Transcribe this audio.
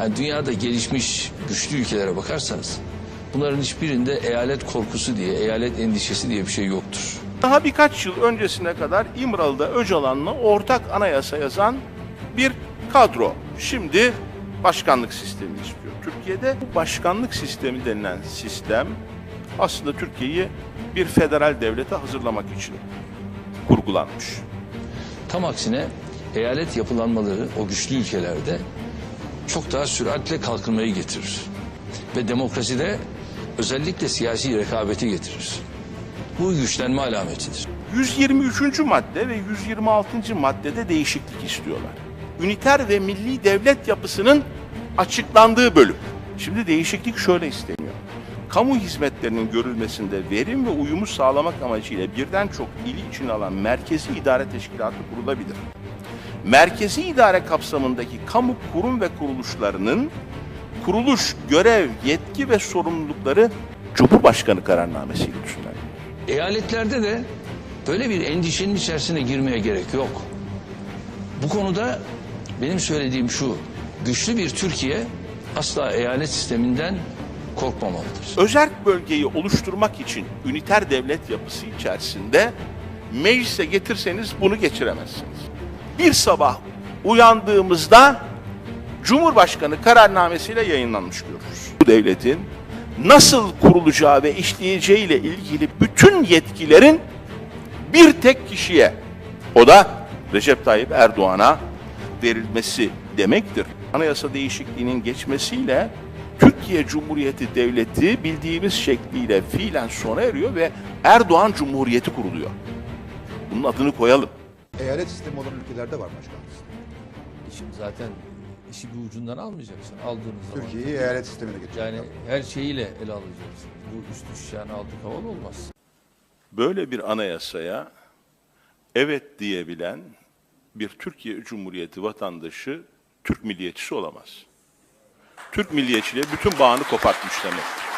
Yani dünyada gelişmiş güçlü ülkelere bakarsanız bunların hiçbirinde eyalet korkusu diye, eyalet endişesi diye bir şey yoktur. Daha birkaç yıl öncesine kadar İmralı'da Öcalan'la ortak anayasa yazan bir kadro. Şimdi başkanlık sistemi istiyor. Türkiye'de bu başkanlık sistemi denilen sistem aslında Türkiye'yi bir federal devlete hazırlamak için kurgulanmış. Tam aksine eyalet yapılanmaları o güçlü ülkelerde çok daha süratle kalkınmayı getirir. Ve demokraside özellikle siyasi rekabeti getirir. Bu güçlenme alametidir. 123. madde ve 126. maddede değişiklik istiyorlar. Üniter ve milli devlet yapısının açıklandığı bölüm. Şimdi değişiklik şöyle isteniyor. Kamu hizmetlerinin görülmesinde verim ve uyumu sağlamak amacıyla birden çok ili içine alan merkezi idare teşkilatı kurulabilir. Merkezi idare kapsamındaki kamu kurum ve kuruluşlarının kuruluş, görev, yetki ve sorumlulukları Cumhurbaşkanı kararnamesiyle düzenlenir. Eyaletlerde de böyle bir endişenin içerisine girmeye gerek yok. Bu konuda benim söylediğim şu, güçlü bir Türkiye asla eyalet sisteminden korkmamalıdır. Özerk bölgeyi oluşturmak için üniter devlet yapısı içerisinde meclise getirseniz bunu geçiremezsiniz. Bir sabah uyandığımızda Cumhurbaşkanı kararnamesiyle yayınlanmış görürüz. Bu devletin nasıl kurulacağı ve işleyeceği ile ilgili bütün yetkilerin bir tek kişiye o da Recep Tayyip Erdoğan'a verilmesi demektir. Anayasa değişikliğinin geçmesiyle Türkiye Cumhuriyeti Devleti bildiğimiz şekliyle fiilen sona eriyor ve Erdoğan Cumhuriyeti kuruluyor. Bunun adını koyalım. Eyalet sistemi olan ülkelerde var başkanım. Şimdi zaten işi bir ucundan almayacaksın. Aldığınız zaman. Türkiye'yi eyalet sistemine geçecek. Yani her şeyiyle ele alacaksın. Bu üst üç yani altı kaval olmaz. Böyle bir anayasaya evet diyebilen bir Türkiye Cumhuriyeti vatandaşı Türk milliyetçisi olamaz. Türk milliyetçiliğe bütün bağını kopartmış demektir.